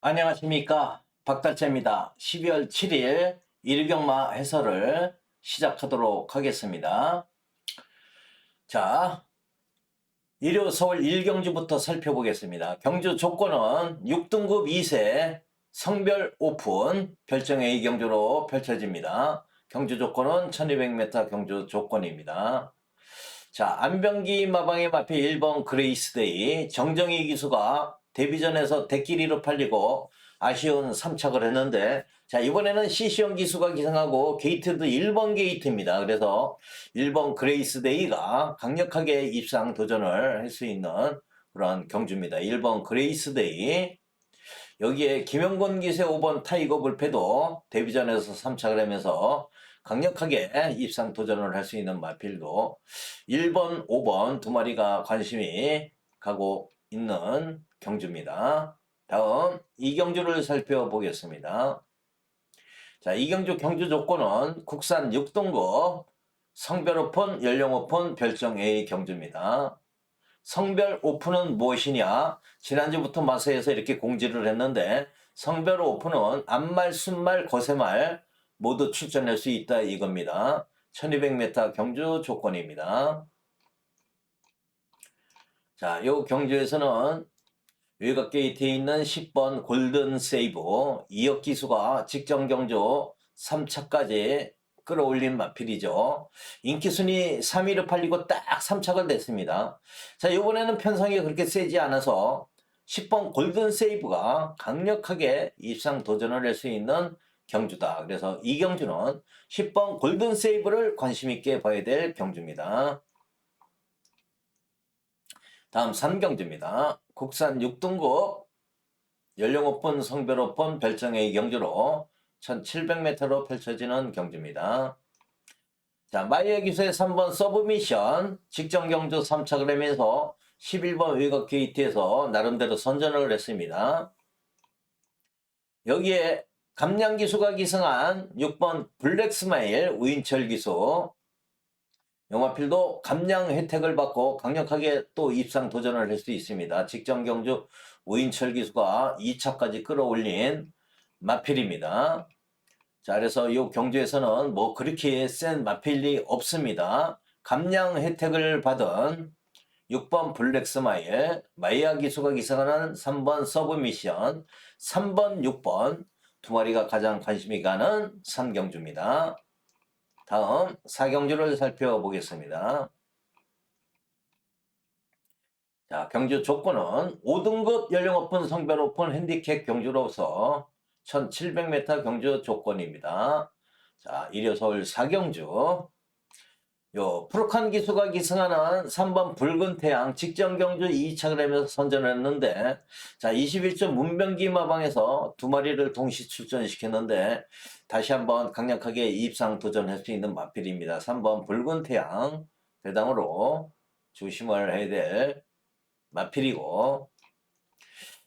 안녕하십니까 박달재입니다. 12월 7일 일경마 해설을 시작하도록 하겠습니다. 자, 일요 서울 1경주부터 살펴보겠습니다. 경주 조건은 6등급 2세 성별 오픈 별정 A 경주로 펼쳐집니다. 경주 조건은 1200m 경주 조건입니다. 자, 안병기 마방의 마피 1번 그레이스데이 정정희 기수가 데뷔전에서 대끼리로 팔리고 아쉬운 3착을 했는데 자 이번에는 시시형 기수가 기승하고 게이트도 1번 게이트입니다. 그래서 1번 그레이스 데이가 강력하게 입상 도전을 할 수 있는 그런 경주입니다. 1번 그레이스 데이 여기에 김영곤 기수의 5번 타이거 불패도 데뷔전에서 3착을 하면서 강력하게 입상 도전을 할 수 있는 마필도 1번, 5번 두 마리가 관심이 가고 있는 경주입니다. 다음 이경주를 살펴보겠습니다. 자, 이경주 경주 조건은 국산 6등급 성별 오픈, 연령 오픈, 별정 A 경주입니다. 성별 오픈은 무엇이냐? 지난주부터 마세에서 이렇게 공지를 했는데 성별 오픈은 암말, 순말, 거세말 모두 출전할 수 있다 이겁니다. 1200m 경주 조건입니다. 자, 요 경주에서는 외곽 게이트에 있는 10번 골든 세이브 2억 기수가 직전 경주 3차까지 끌어올린 마필이죠. 인기 순위 3위를 팔리고 딱 3착을 냈습니다. 자, 이번에는 편성이 그렇게 세지 않아서 10번 골든 세이브가 강력하게 입상 도전을 할 수 있는 경주다. 그래서 이 경주는 10번 골든 세이브를 관심 있게 봐야 될 경주입니다. 다음 3경주입니다. 국산 6등급 연령 오픈, 성별 오픈, 별정 A 경주로 1700m로 펼쳐지는 경주입니다. 자, 마이어 기수의 3번 서브미션 직전 경주 3착을 하면서 11번 외곽 게이트에서 나름대로 선전을 했습니다. 여기에 감량 기수가 기승한 6번 블랙스마일 우인철 기수 영화필도 감량 혜택을 받고 강력하게 또 입상 도전을 할 수 있습니다. 직전 경주 우인철 기수가 2차까지 끌어올린 마필입니다. 자, 그래서 이 경주에서는 뭐 그렇게 센 마필이 없습니다. 감량 혜택을 받은 6번 블랙스마일, 마이아 기수가 기승하는 3번 서브미션, 3번, 6번 두 마리가 가장 관심이 가는 3경주입니다. 다음 4경주를 살펴보겠습니다. 자, 경주 조건은 5등급 연령 오픈 성별 오픈 핸디캡 경주로서 1700m 경주 조건입니다. 자, 일요 서울 4경주. 요 프로칸 기수가 기승하는 3번 붉은 태양 직전 경주 2착을 하면서 선전을 했는데 자 21점 문병기 마방에서 두 마리를 동시 출전시켰는데 다시 한번 강력하게 입상 도전할 수 있는 마필입니다. 3번 붉은 태양 대담으로 조심을 해야 될 마필이고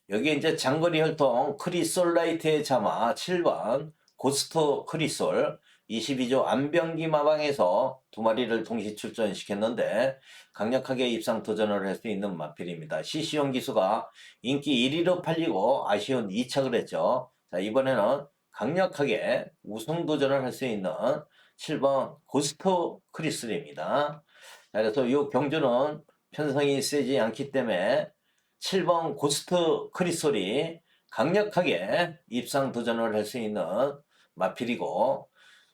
여기 이제 장거리 혈통 크리솔라이트의 자마 7번 고스트 크리솔 22조 안병기 마방에서 두 마리를 동시 출전시켰는데 강력하게 입상 도전을 할 수 있는 마필입니다. 시시용 기수가 인기 1위로 팔리고 아쉬운 2착을 했죠. 자 이번에는 강력하게 우승 도전을 할 수 있는 7번 고스트 크리슬입니다. 자, 그래서 이 경주는 편성이 세지 않기 때문에 7번 고스트 크리솔이 강력하게 입상 도전을 할 수 있는 마필이고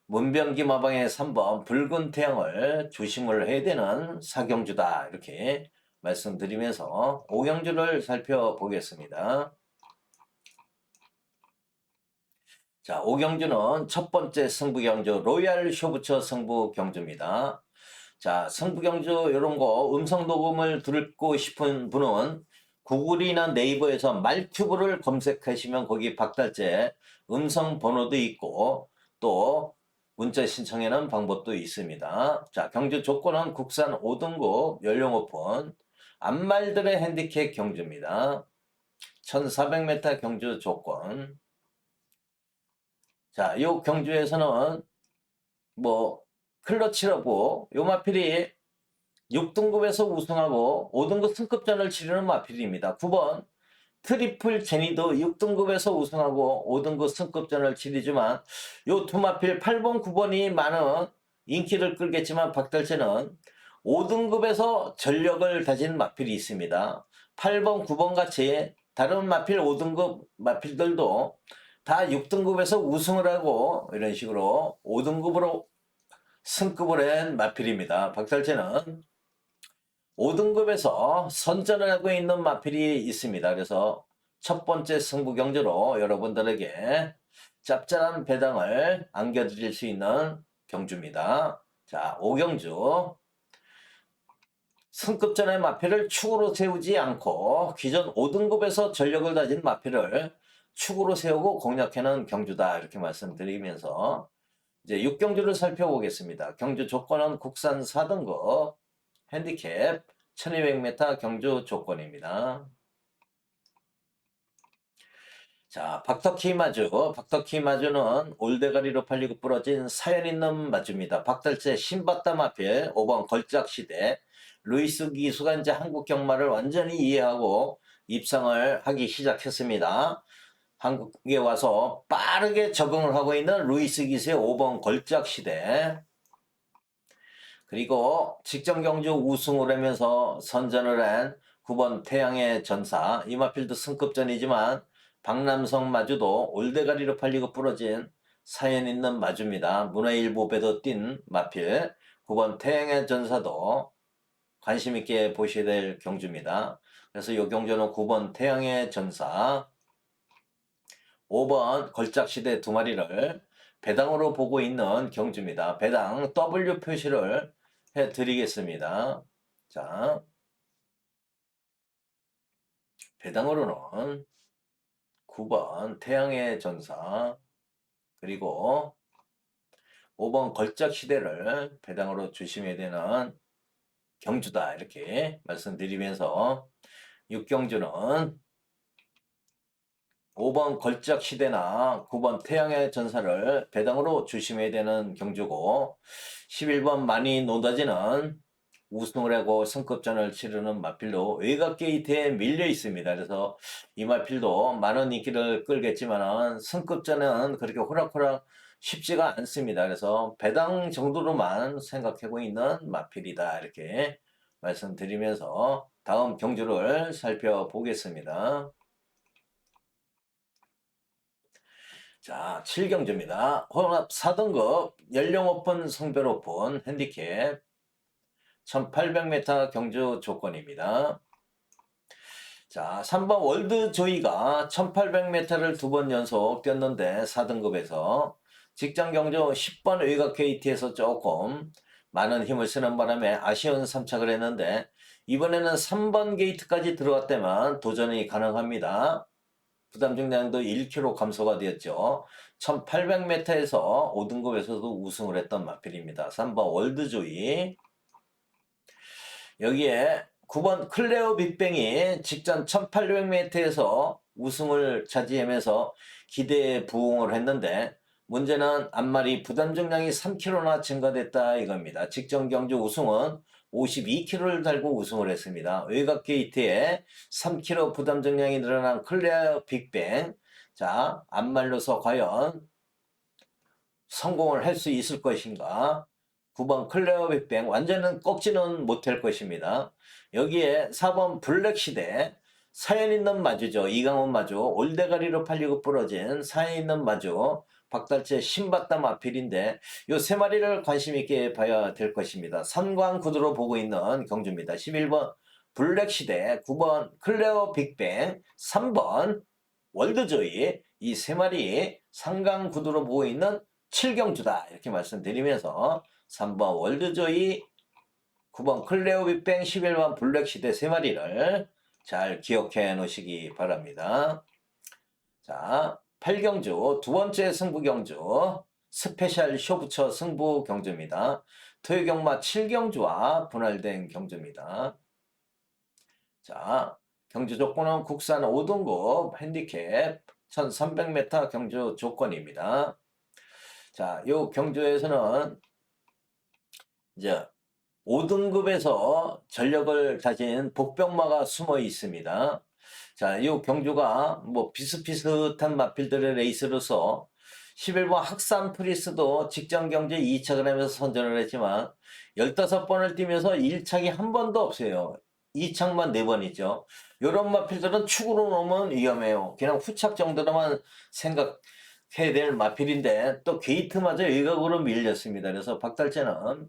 문병기 마방의 3번 붉은 태양을 조심을 해야 되는 사경주다 이렇게 말씀드리면서 오경주를 살펴보겠습니다. 자, 오경주는 첫 번째 승부경주 로얄 쇼부처 승부경주입니다. 자, 승부경주 이런 거 음성 녹음을 듣고 싶은 분은 구글이나 네이버에서 말튜브를 검색하시면 거기 박달재 음성 번호도 있고 또 문자 신청하는 방법도 있습니다. 자, 경주 조건은 국산 5등급 연령 오픈 암말들의 핸디캡 경주입니다. 1400m 경주 조건 자, 요 경주에서는 뭐 클러치라고 요 마필이 6등급에서 우승하고 5등급 승급전을 치르는 마필입니다. 9번 트리플 제니도 6등급에서 우승하고 5등급 승급전을 치르지만 요 두 마필 8번, 9번이 많은 인기를 끌겠지만 박달재는 5등급에서 전력을 다진 마필이 있습니다. 8번, 9번 같이 다른 마필 5등급 마필들도 다 6등급에서 우승을 하고 이런 식으로 5등급으로 승급을 한 마필입니다. 박달재는 5등급에서 선전을 하고 있는 마필이 있습니다. 그래서 첫 번째 승부 경주로 여러분들에게 짭짤한 배당을 안겨드릴 수 있는 경주입니다. 자, 5경주. 승급전의 마필을 축으로 세우지 않고 기존 5등급에서 전력을 다진 마필을 축으로 세우고 공략하는 경주다. 이렇게 말씀드리면서 이제 6경주를 살펴보겠습니다. 경주 조건은 국산 4등급 핸디캡 1200m 경주 조건입니다. 자, 박터키 마주. 박터키 마주는 올대가리로 팔리고 부러진 사연 있는 마주입니다. 박달재 신바다 마필 5번 걸작 시대 루이스 기수가 이제 한국 경마를 완전히 이해하고 입상을 하기 시작했습니다. 한국에 와서 빠르게 적응을 하고 있는 루이스 기수의 5번 걸작 시대. 그리고 직전 경주 우승을 하면서 선전을 한 9번 태양의 전사 이마필드 승급전이지만 박남성 마주도 올대가리로 팔리고 부러진 사연 있는 마주입니다. 문화일보 배도 뛴 마필 9번 태양의 전사도 관심 있게 보셔야 될 경주입니다. 그래서 이 경주는 9번 태양의 전사 5번 걸작시대 두 마리를 배당으로 보고 있는 경주입니다. 배당 W 표시를 해 드리겠습니다. 자, 배당으로는 9번 태양의 전사 그리고 5번 걸작 시대를 배당으로 주시면 되는 경주다 이렇게 말씀드리면서 6경주는 5번 걸작 시대나 9번 태양의 전사를 배당으로 주심해야 되는 경주고 11번 많이 노다지는 우승을 하고 승급전을 치르는 마필도 외곽 게이트에 밀려 있습니다. 그래서 이 마필도 많은 인기를 끌겠지만 승급전은 그렇게 호락호락 쉽지가 않습니다. 그래서 배당 정도로만 생각하고 있는 마필이다 이렇게 말씀드리면서 다음 경주를 살펴보겠습니다. 자, 7경주입니다. 혼합 4등급 연령 오픈 성별 오픈 핸디캡 1800m 경주 조건입니다. 자, 3번 월드 조이가 1800m를 두 번 연속 뛰었는데 4등급에서 직장 경주 10번 의각 KT에서 조금 많은 힘을 쓰는 바람에 아쉬운 3착을 했는데 이번에는 3번 게이트까지 들어갔다면 도전이 가능합니다. 부담 중량도 1kg 감소가 되었죠. 1800m에서 5등급에서도 우승을 했던 마필입니다. 3번 월드조이 여기에 9번 클레오 빅뱅이 직전 1800m에서 우승을 차지하면서 기대에 부응을 했는데 문제는 앞말이 부담 중량이 3kg나 증가됐다 이겁니다. 직전 경주 우승은 52kg를 달고 우승을 했습니다. 외곽 게이트에 3kg 부담 중량이 늘어난 클레어 빅뱅. 자, 앞말로서 과연 성공을 할 수 있을 것인가? 9번 클레어 빅뱅 완전은 꺾지는 못할 것입니다. 여기에 4번 블랙시대 사연 있는 마주죠. 이강원 마주 올대가리로 팔리고 부러진 사연 있는 마주 박달재 신바다 마필인데 요 세 마리를 관심 있게 봐야 될 것입니다. 삼광 구도로 보고 있는 경주입니다. 11번 블랙시대 9번 클레어 빅뱅 3번 월드조이 이 세 마리 삼광 구도로 보고 있는 7경주다 이렇게 말씀드리면서 3번 월드조이 9번 클레오 빅뱅 11번 블랙시대 세 마리를 잘 기억해 놓으시기 바랍니다. 자, 8경주 두 번째 승부 경주 스페셜 쇼부처 승부 경주입니다. 토요경마 7경주와 분할된 경주입니다. 자, 경주 조건은 국산 5등급 핸디캡 1300m 경주 조건입니다. 자, 요 경주에서는 이제 5등급에서 전력을 다진 복병마가 숨어 있습니다. 자, 이 경주가 뭐 비슷비슷한 마필들의 레이스로서 11번 학산 프리스도 직전 경주에 2착을 하면서 선전을 했지만 15번을 뛰면서 1착이 한 번도 없어요. 2착만 4번 있죠. 이런 마필들은 축으로 놓으면 위험해요. 그냥 후착 정도로만 생각해야 될 마필인데 또 게이트마저 외곽으로 밀렸습니다. 그래서 박달재는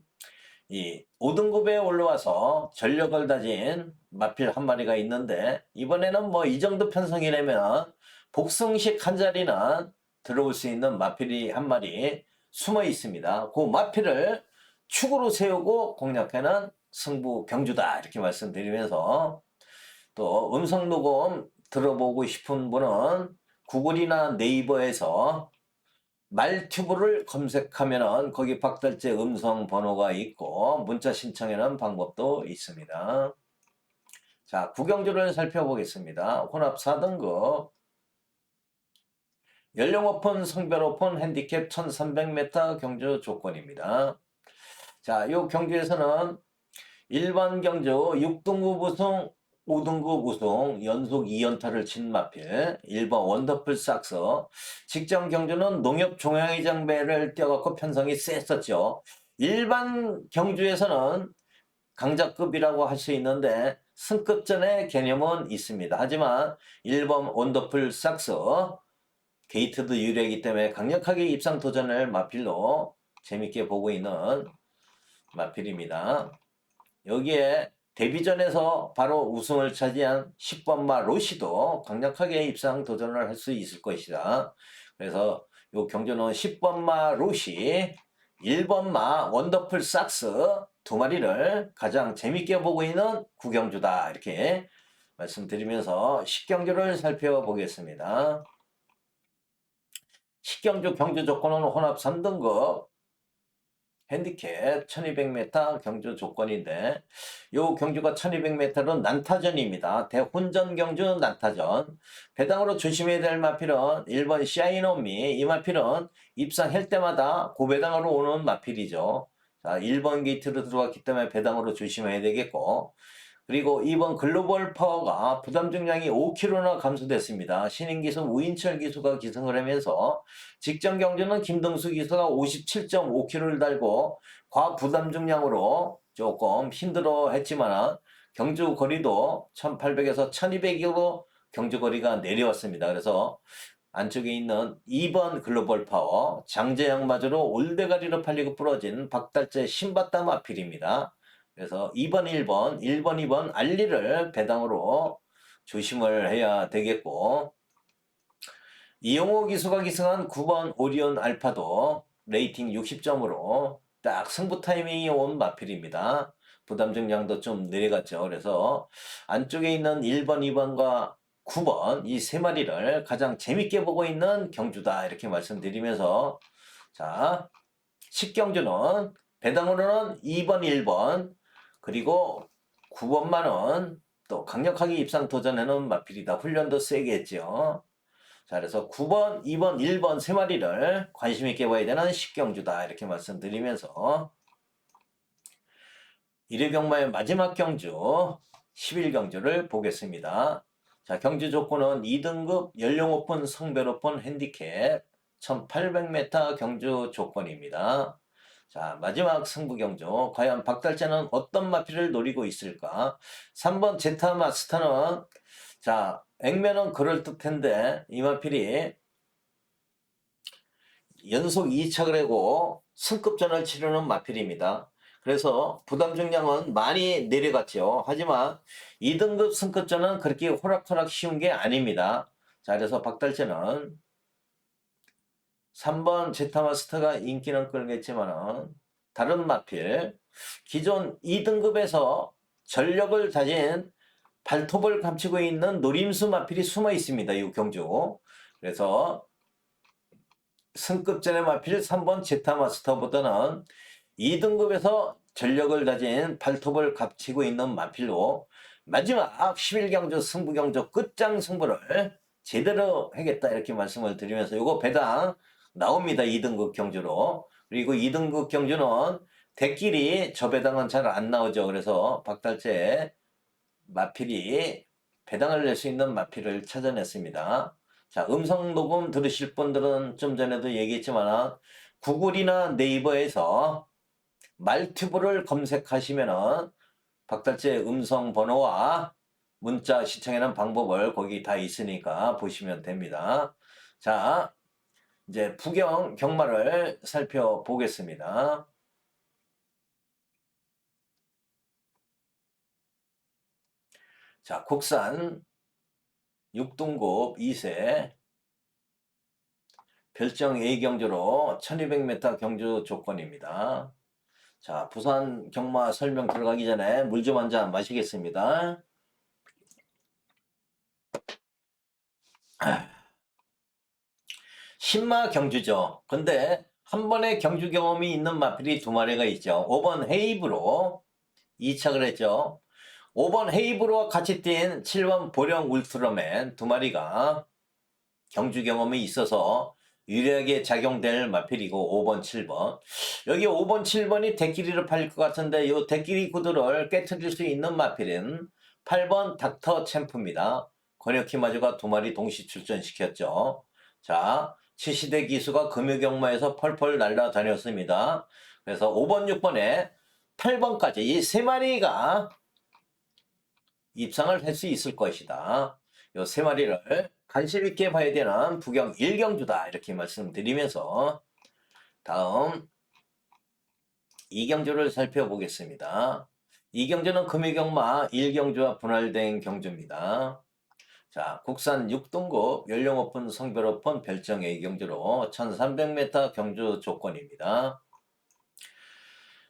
이 5등급에 올라와서 전력을 다진 마필 한 마리가 있는데 이번에는 뭐 이 정도 편성이라면 복승식 한 자리는 들어올 수 있는 마필이 한 마리 숨어 있습니다. 그 마필을 축으로 세우고 공략하는 승부 경주다 이렇게 말씀드리면서 또 음성 녹음 들어보고 싶은 분은 구글이나 네이버에서 말튜브를 검색하면은 거기 박달재 음성 번호가 있고 문자 신청하는 방법도 있습니다. 자, 구경주를 살펴보겠습니다. 혼합 4등급 연령 오픈, 성별 오픈, 핸디캡 1300m 경주 조건입니다. 자, 요 경주에서는 일반 경주 6등급 우승, 5등급 우승, 연속 2연타를 친 마필, 1번 원더풀 삭스, 직전 경주는 농협 종양의장 배를 띄어갖고 편성이 셌었죠. 일반 경주에서는 강자급이라고 할 수 있는데 승급전의 개념은 있습니다. 하지만 1번 원더풀 삭스, 게이트도 유리하기 때문에 강력하게 입상 도전을 마필로 재밌게 보고 있는 마필입니다. 여기에 데뷔전에서 바로 우승을 차지한 10번마 로시도 강력하게 입상 도전을 할 수 있을 것이다. 그래서 요 경주는 10번마 로시, 1번마 원더풀 삭스 두 마리를 가장 재밌게 보고 있는 구경주다. 이렇게 말씀드리면서 10경주를 살펴보겠습니다. 10경주 경주 조건은 혼합 3등급 핸디캡 1200m 경주 조건인데 요 경주가 1200m로 난타전입니다. 대혼전 경주 난타전 배당으로 조심해야 될 마필은 1번 샤이노미 이 마필은 입상할 때마다 고배당으로 오는 마필이죠. 자 1번 게이트로 들어왔기 때문에 배당으로 조심해야 되겠고 그리고 2번 글로벌 파워가 부담 중량이 5kg나 감소됐습니다. 신인 기수 우인철 기수가 기승을 하면서 직전 경주는 김동수 기수가 57.5kg를 달고 과 부담 중량으로 조금 힘들어 했지만 경주 거리도 1800에서 1200으로 경주 거리가 내려왔습니다. 그래서 안쪽에 있는 2번 글로벌 파워 장재영마저로 올대가리로 팔리고 부러진 박달재 신바땀 아필입니다. 그래서 2번, 1번, 1번, 2번 알리를 배당으로 조심을 해야 되겠고 이용호 기수가 기승한 9번 오리온 알파도 레이팅 60점으로 딱 승부 타이밍이 온 마필입니다. 부담 중량도 좀 내려갔죠. 그래서 안쪽에 있는 1번, 2번과 9번 이 세 마리를 가장 재밌게 보고 있는 경주다 이렇게 말씀드리면서 자 10경주는 배당으로는 2번, 1번 그리고 9번만은 또 강력하게 입상 도전해놓은 마필이다. 훈련도 세게 했죠. 자, 그래서 9번, 2번, 1번 세 마리를 관심 있게 봐야 되는 식경주다. 이렇게 말씀드리면서 1회 경마의 마지막 경주, 11경주를 보겠습니다. 자, 경주 조건은 2등급 연령 오픈, 성별 오픈, 핸디캡 1800m 경주 조건입니다. 자, 마지막 승부 경주. 과연 박달재는 어떤 마필을 노리고 있을까? 3번 제타 마스터는 자, 액면은 그럴듯한데 이 마필이 연속 2착을 하고 승급전을 치르는 마필입니다. 그래서 부담 중량은 많이 내려갔죠. 하지만 2등급 승급전은 그렇게 호락호락 쉬운 게 아닙니다. 자, 그래서 박달재는 3번 제타마스터가 인기는 끌겠지만 다른 마필 기존 2등급에서 전력을 다진 발톱을 감추고 있는 노림수 마필이 숨어 있습니다. 이 경주. 그래서 승급전의 마필 3번 제타마스터보다는 2등급에서 전력을 다진 발톱을 감추고 있는 마필로 마지막 11경주 승부경주 끝장 승부를 제대로 하겠다 이렇게 말씀을 드리면서 이거 배당 나옵니다. 2등급 경주로. 그리고 2등급 경주는 대끼리 저 배당은 잘 안 나오죠. 그래서 박달재 마필이 배당을 낼 수 있는 마필을 찾아냈습니다. 자, 음성 녹음 들으실 분들은 좀 전에도 얘기했지만 구글이나 네이버에서 말튜브를 검색하시면은 박달재 음성 번호와 문자 시청하는 방법을 거기 다 있으니까 보시면 됩니다. 자, 이제 부경 경마를 살펴보겠습니다. 자, 국산 6등급 2세 별정 A경주로 1200m 경주 조건입니다. 자, 부산 경마 설명 들어가기 전에 물 좀 한 잔 마시겠습니다. 신마 경주죠. 근데 한 번의 경주 경험이 있는 마필이 두 마리가 있죠. 5번 헤이브로 2착을 했죠. 5번 헤이브로와 같이 뛴 7번 보령 울트라맨 두 마리가 경주 경험이 있어서 유리하게 작용될 마필이고 5번, 7번. 여기 5번, 7번이 대끼리를 팔릴 것 같은데 이 대끼리 구도를 깨트릴 수 있는 마필은 8번 닥터 챔프입니다. 권혁희마저가 두 마리 동시 출전시켰죠. 자, 치시대 기수가 금요경마에서 펄펄 날아다녔습니다. 그래서 5번, 6번에 8번까지 이 세 마리가 입상을 할 수 있을 것이다. 이 세 마리를 관심 있게 봐야 되는 부경 1경주다. 이렇게 말씀드리면서 다음 이경주를 살펴보겠습니다. 이경주는 금요경마 1경주와 분할된 경주입니다. 자, 국산 6등급 연령 오픈 성별 오픈 별정 A경주로 1300m 경주 조건입니다.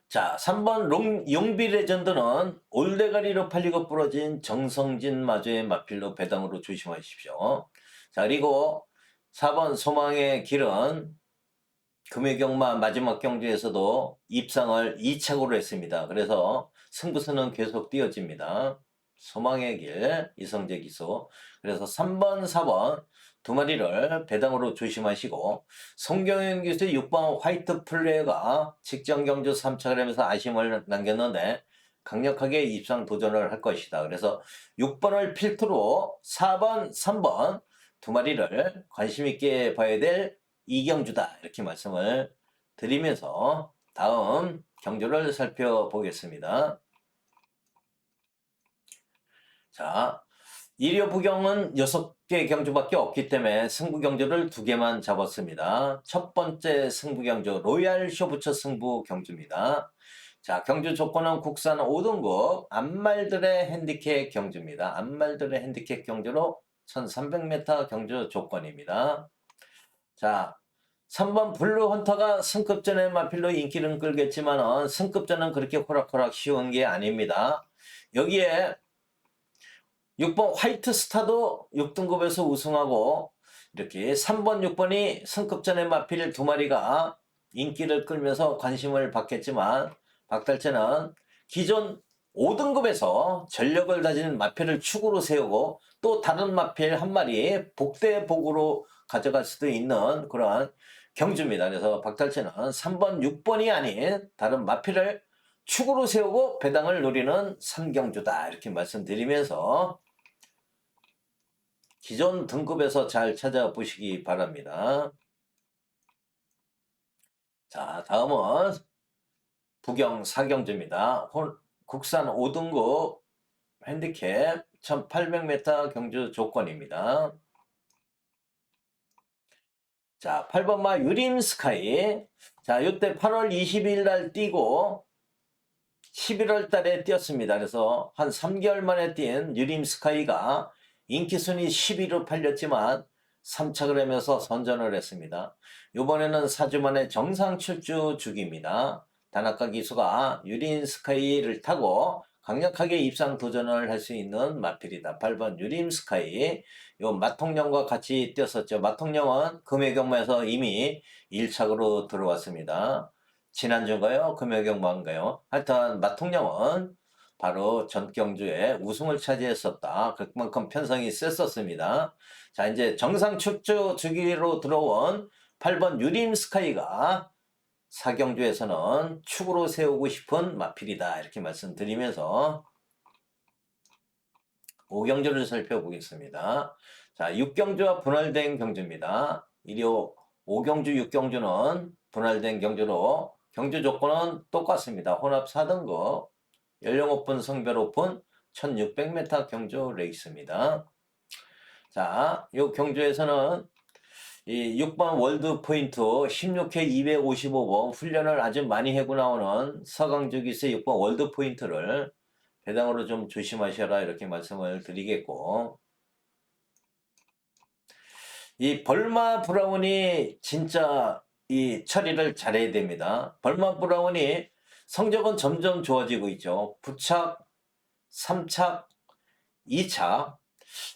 자, 3번 롱, 용비 레전드는 올대가리로 팔리고 부러진 정성진 마저의 마필로 배당으로 조심하십시오. 자, 그리고 4번 소망의 길은 금요경마 마지막 경주에서도 입상을 2착으로 했습니다. 그래서 승부수는 계속 띄어집니다. 소망의 길, 이성재 기수. 그래서 3번, 4번 두 마리를 배당으로 조심하시고 송경현 기수의 6번 화이트 플레이가 직전 경주 3착을 하면서 아쉬움을 남겼는데 강력하게 입상 도전을 할 것이다. 그래서 6번을 필두로 4번, 3번 두 마리를 관심 있게 봐야 될 이경주다. 이렇게 말씀을 드리면서 다음 경주를 살펴보겠습니다. 자, 일요 부경은 6개 경주밖에 없기 때문에 승부 경주를 두 개만 잡았습니다. 첫 번째 승부 경주 로얄 쇼부처 승부 경주입니다. 자, 경주 조건은 국산 5등급 안말들의 핸디캡 경주입니다. 안말들의 핸디캡 경주로 1300m 경주 조건입니다. 자, 3번 블루 헌터가 승급전의 마필로 인기는 끌겠지만 승급전은 그렇게 호락호락 쉬운 게 아닙니다. 여기에 6번 화이트 스타도 6등급에서 우승하고 이렇게 3번, 6번이 승급전의 마필 두 마리가 인기를 끌면서 관심을 받겠지만 박달재는 기존 5등급에서 전력을 다진 마필을 축으로 세우고 또 다른 마필 한 마리 복대복으로 가져갈 수도 있는 그러한 경주입니다. 그래서 박달재는 3번, 6번이 아닌 다른 마필을 축으로 세우고 배당을 노리는 3경주다 이렇게 말씀드리면서 기존 등급에서 잘 찾아보시기 바랍니다. 자, 다음은 부경 4경주입니다. 국산 5등급 핸디캡 1800m 경주 조건입니다. 자, 8번마 유림 스카이. 자, 이때 8월 20일 날 뛰고 11월 달에 뛰었습니다. 그래서 한 3개월 만에 뛴 유림 스카이가 인기 순위 10위로 팔렸지만 3착을 하면서 선전을 했습니다. 이번에는 4주 만에 정상 출주 중입니다. 다나카 기수가 유린 스카이를 타고 강력하게 입상 도전을 할 수 있는 마필이다. 8번 유림 스카이. 요 마통령과 같이 뛰었었죠. 마통령은 금해경마에서 이미 1착으로 들어왔습니다. 지난주인가요? 금해경마인가요? 하여튼 마통령은 바로 전경주에 우승을 차지했었다. 그만큼 편성이 셌었습니다. 자, 이제 정상 축주 주기로 들어온 8번 유림 스카이가 사경주에서는 축으로 세우고 싶은 마필이다. 이렇게 말씀드리면서 5경주를 살펴보겠습니다. 자, 6경주와 분할된 경주입니다. 일요 5경주, 6경주는 분할된 경주로 경주 조건은 똑같습니다. 혼합 4등급, 연령 오픈, 성별 오픈, 1600m 경주 레이스입니다. 자, 이 경주에서는 이 6번 월드 포인트 16회 255번 훈련을 아주 많이 해고 나오는 서강주 기수의 6번 월드 포인트를 배당으로 좀 조심하셔라 이렇게 말씀을 드리겠고 이 벌마 브라운이 진짜 이 처리를 잘해야 됩니다. 벌마 브라운이 성적은 점점 좋아지고 있죠. 부착, 3착, 2착.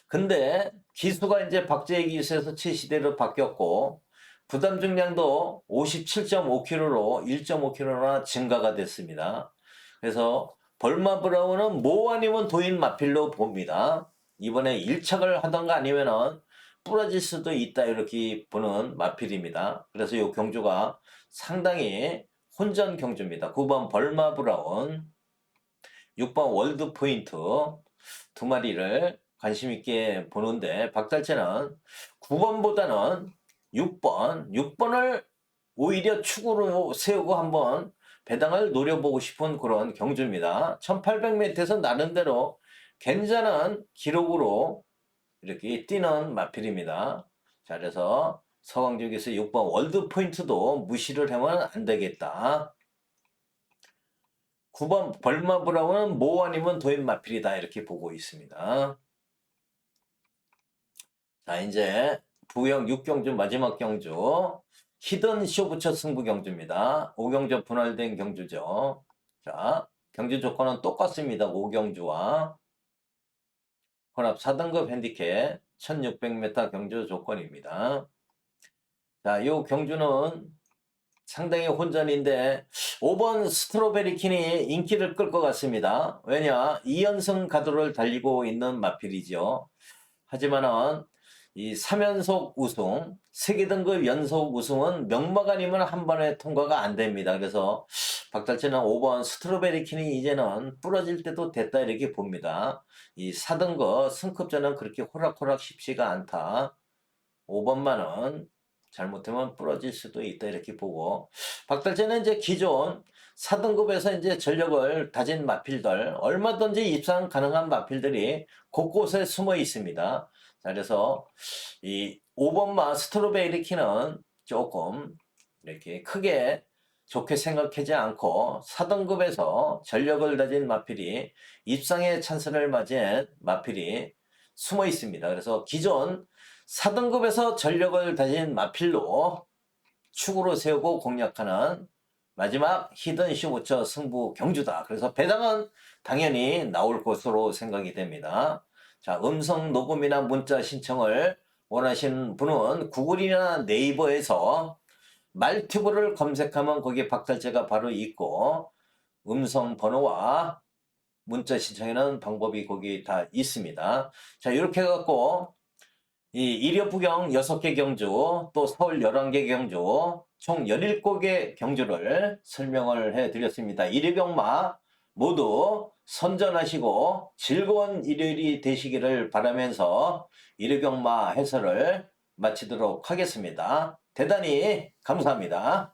근데 기수가 이제 박재희 기수에서 7시대로 바뀌었고 부담 중량도 57.5kg로 1.5kg나 증가가 됐습니다. 그래서 벌마 브라운은 모 아니면 도인 마필로 봅니다. 이번에 1착을 하던가 아니면은 부러질 수도 있다 이렇게 보는 마필입니다. 그래서 이 경주가 상당히 혼전 경주입니다. 9번 벌마 브라운, 6번 월드 포인트 두 마리를 관심 있게 보는데 박달재는 9번보다는 6번, 6번을 오히려 축으로 세우고 한번 배당을 노려보고 싶은 그런 경주입니다. 1800m에서 나름대로 괜찮은 기록으로 이렇게 뛰는 마필입니다. 자, 그래서 서강적에서 6번 월드 포인트도 무시를 하면 안 되겠다. 9번 벌마 브라운은 모 아니면 도인 마필이다 이렇게 보고 있습니다. 자 이제 부영 6경주 마지막 경주 히든 쇼부처 승부 경주입니다. 5경주 분할된 경주죠. 자 경주 조건은 똑같습니다. 5경주와 혼합 4등급 핸디캡 1600m 경주 조건입니다. 자, 이 경주는 상당히 혼전인데 5번 스트로베리 킨이 인기를 끌 것 같습니다. 왜냐? 2연승 가도를 달리고 있는 마필이죠. 하지만은 이 3연속 우승, 세계 등급 연속 우승은 명막 아니면 한 번에 통과가 안 됩니다. 그래서 박달채는 5번 스트로베리 킨이 이제는 부러질 때도 됐다 이렇게 봅니다. 이 4등급 승급자는 그렇게 호락호락 쉽지가 않다. 5번만은 잘못하면 부러질 수도 있다 이렇게 보고 박달재는 이제 기존 4등급에서 이제 전력을 다진 마필들 얼마든지 입상 가능한 마필들이 곳곳에 숨어 있습니다. 자, 그래서 이 5번마 스트로베리 키는 조금 이렇게 크게 좋게 생각하지 않고 4등급에서 전력을 다진 마필이 입상의 찬스를 맞은 마필이 숨어 있습니다. 그래서 기존 4등급에서 전력을 다진 마필로 축으로 세우고 공략하는 마지막 히든 쇼부처 승부 경주다. 그래서 배당은 당연히 나올 것으로 생각이 됩니다. 자, 음성 녹음이나 문자 신청을 원하시는 분은 구글이나 네이버에서 말튜브를 검색하면 거기에 박달재가 바로 있고 음성 번호와 문자 신청하는 방법이 거기 다 있습니다. 자, 이렇게 해갖고 이 일여 부경 6개 경주, 또 서울 11개 경주, 총 17개 경주를 설명을 해 드렸습니다. 일요경마 모두 선전하시고 즐거운 일요일이 되시기를 바라면서 일요경마 해설을 마치도록 하겠습니다. 대단히 감사합니다.